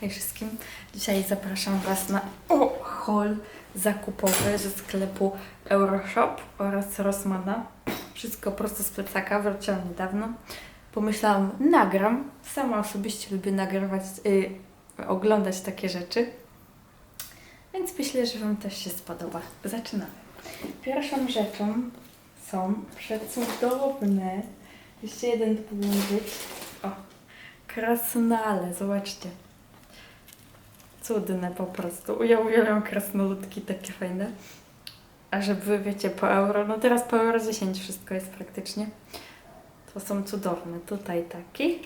Hej wszystkim. Dzisiaj zapraszam Was na o, haul zakupowy ze sklepu Euroshop oraz Rossmana. Wszystko prosto z plecaka, wróciłam niedawno. Pomyślałam, nagram. Sama osobiście lubię nagrywać, y, oglądać takie rzeczy. Więc myślę, że Wam też się spodoba. Zaczynamy. Pierwszą rzeczą są przecudowne. Jeszcze jeden powinien być. O, krasnale, zobaczcie. Cudne po prostu. Ja uwielbiam krasnoludki takie fajne. A żeby, wiecie, po euro, no teraz po euro 10 wszystko jest praktycznie. To są cudowne. Tutaj taki.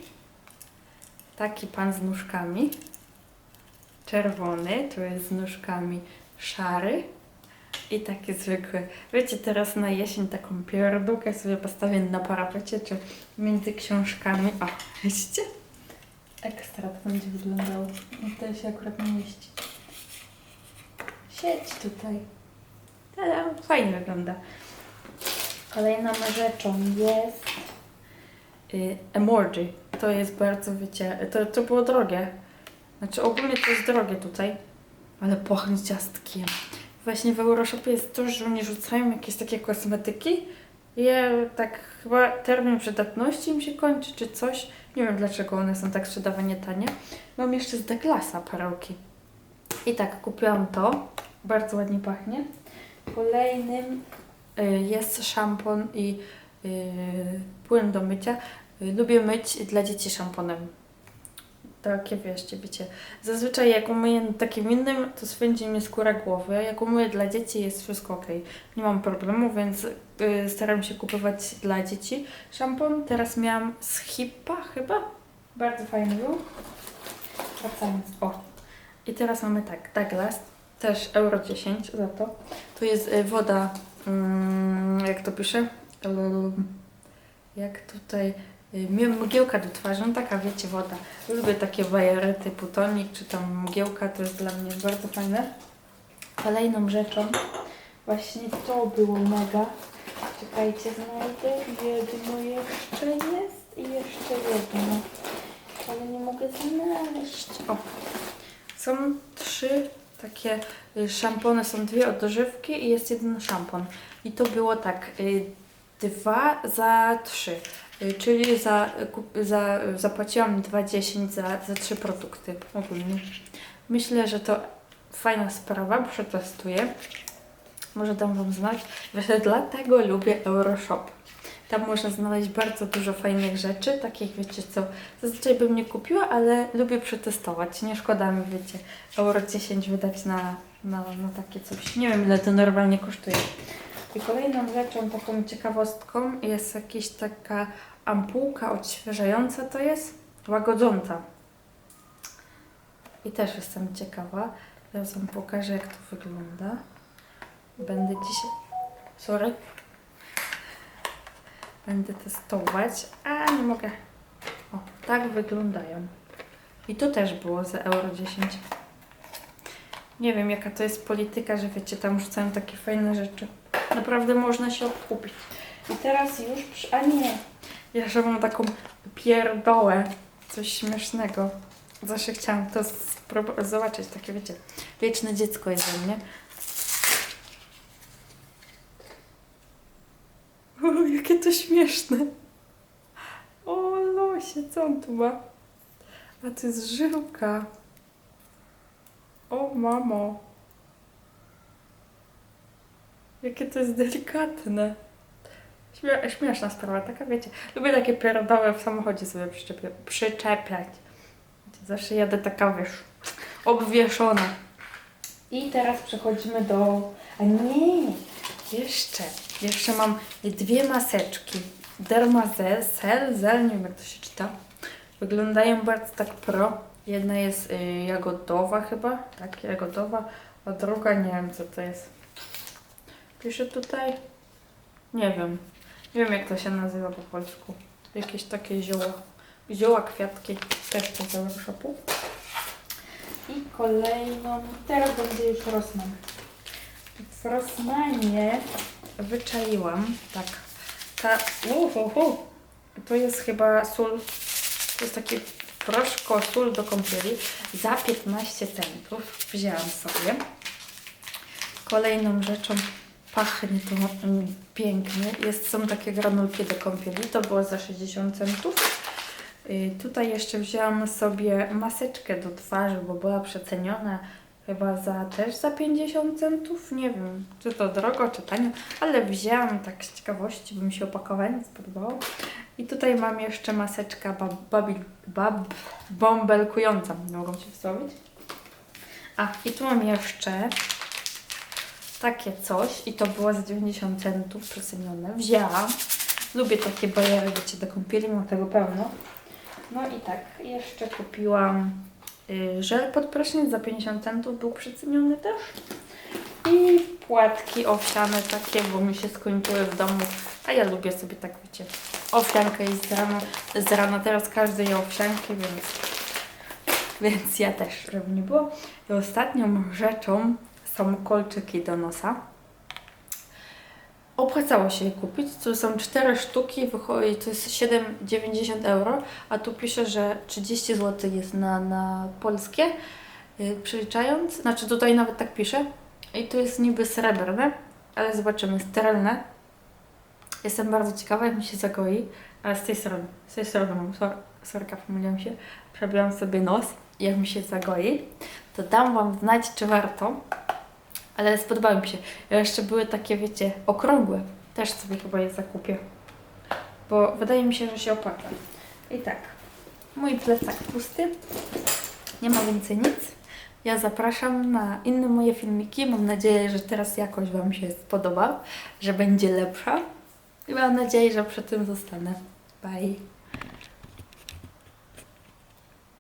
Taki pan z nóżkami. Czerwony, tu jest z nóżkami szary. I taki zwykły. Wiecie, teraz na jesień taką pierdółkę sobie postawię na parapecie, czy między książkami. O, widzicie? Ekstra to będzie wyglądało. No to się akurat nie mieści. Siedź tutaj. Tada, fajnie wygląda. Kolejną rzeczą jest y, emoji. To jest bardzo, wiecie, to, to było drogie. Znaczy ogólnie to jest drogie tutaj, ale pachnie ciastkiem. Właśnie w Euroshopie jest to, że oni rzucają jakieś takie kosmetyki ja tak chyba termin przydatności im się kończy czy coś. Nie wiem dlaczego one są tak sprzedawane tanie. Mam jeszcze z Douglasa perełki. I tak, kupiłam to. Bardzo ładnie pachnie. Kolejnym y, jest szampon i y, płyn do mycia. Y, Lubię myć dla dzieci szamponem. Takie wiecie, wiecie. Zazwyczaj jak umyję takim innym, to swędzi mi skóra głowy, jak umyję dla dzieci jest wszystko ok. Nie mam problemu, więc y, staram się kupować dla dzieci szampon. Teraz miałam z Hippa chyba. Bardzo fajny był. Wracając. O. I teraz mamy tak, Douglas. Też euro 10 za to. Tu jest y, woda, mm, jak to pisze? Ym, Jak tutaj y, mgiełka do twarzy, no taka wiecie woda. Lubię takie bajery typu tonik czy tam mgiełka, to jest dla mnie bardzo fajne. Kolejną rzeczą właśnie to było mega. Czekajcie, znajdę jedno jeszcze jest i jeszcze jedno. Ale nie mogę znaleźć. O, są trzy takie y, szampony, są dwie odżywki i jest jeden szampon. I to było tak, y, dwa za trzy. Y, Czyli za, za, zapłaciłam 2,10 za, za trzy produkty ogólnie. Myślę, że to fajna sprawa, przetestuję. Może dam Wam znać. Właśnie dlatego lubię Euroshop. Tam można znaleźć bardzo dużo fajnych rzeczy, takich wiecie co, zazwyczaj bym nie kupiła, ale lubię przetestować. Nie szkoda mi, wiecie, euro 10 wydać na, na, na takie coś. Nie wiem ile to normalnie kosztuje. I kolejną rzeczą, taką ciekawostką jest jakaś taka ampułka odświeżająca to jest, łagodząca. I też jestem ciekawa. Teraz Wam pokażę jak to wygląda. Będę dzisiaj... Sorry. Będę testować, a nie mogę. O, tak wyglądają. I to też było za euro 10. Nie wiem jaka to jest polityka, że wiecie, tam rzucają takie fajne rzeczy. Naprawdę można się odkupić. I teraz już przy... A nie, ja jeszcze mam taką pierdołę. Coś śmiesznego. Zawsze chciałam to zobaczyć, takie wiecie, wieczne dziecko jest we mnie. O, jakie to śmieszne. O, losie, co on tu ma? A to jest żyłka. O, mamo. Jakie to jest delikatne. Śmie- śmieszna sprawa, taka wiecie. Lubię takie pierdoły w samochodzie sobie przyczepia- przyczepiać. Zawsze jadę taka, wiesz, obwieszona. I teraz przechodzimy do... A nie, jeszcze. Jeszcze mam dwie maseczki. Dermazel, Sel, Zel, nie wiem jak to się czyta. Wyglądają bardzo tak pro. Jedna jest y, jagodowa chyba, tak, jagodowa, a druga nie wiem co to jest. Pisze tutaj? Nie wiem. Nie wiem jak to się nazywa po polsku. Jakieś takie zioła. Zioła, kwiatki. Też z Euroshopu. I kolejną, teraz będzie już Rossmann. W Rossmanie wyczaiłam, tak, ta, uhuhu, to jest chyba sól, to jest taki proszku sól do kąpieli za 15 centów. Wzięłam sobie. Kolejną rzeczą pachnie to mm, pięknie. Jest, są takie granulki do kąpieli. To było za 60 centów. Y, Tutaj jeszcze wzięłam sobie maseczkę do twarzy, bo była przeceniona chyba za też za 50 centów. Nie wiem, czy to drogo, czy tanio, ale wzięłam tak z ciekawości, bo mi się opakowanie spodobało. I tutaj mam jeszcze maseczka bab, babi, bab, bąbelkująca, nie mogą się wsłowić. A, i tu mam jeszcze takie coś i to było za 90 centów przecenione. Wzięłam. Lubię takie bajery, wiecie, do kąpieli, mam tego pełno. No i tak, jeszcze kupiłam y, żel pod prysznic za 50 centów, był przeceniony też. I płatki owsiane takie, bo mi się skończyły w domu, a ja lubię sobie tak, wiecie, owsiankę jeść z rana. Z rana teraz każdy je owsiankę, więc, więc ja też, żeby nie było. I ostatnią rzeczą są kolczyki do nosa. Opłacało się je kupić. Tu są cztery sztuki, wychodzi, to jest 7,90 euro, a tu pisze, że 30 zł jest na, na polskie, yy, przeliczając. Znaczy tutaj nawet tak pisze. I tu jest niby srebrne, ale zobaczymy, sterylne. Jestem bardzo ciekawa, jak mi się zagoi, ale z tej strony, z tej strony mam, sor, sorka, pomyliłam się, przebiłam sobie nos, jak mi się zagoi, to dam Wam znać, czy warto. Ale spodobały mi się. Jeszcze były takie, wiecie, okrągłe. Też sobie chyba je zakupię. Bo wydaje mi się, że się opłaca. I tak, mój plecak pusty. Nie ma więcej nic. Ja zapraszam na inne moje filmiki. Mam nadzieję, że teraz jakoś Wam się spodoba, że będzie lepsza. I mam nadzieję, że przy tym zostanę. Bye.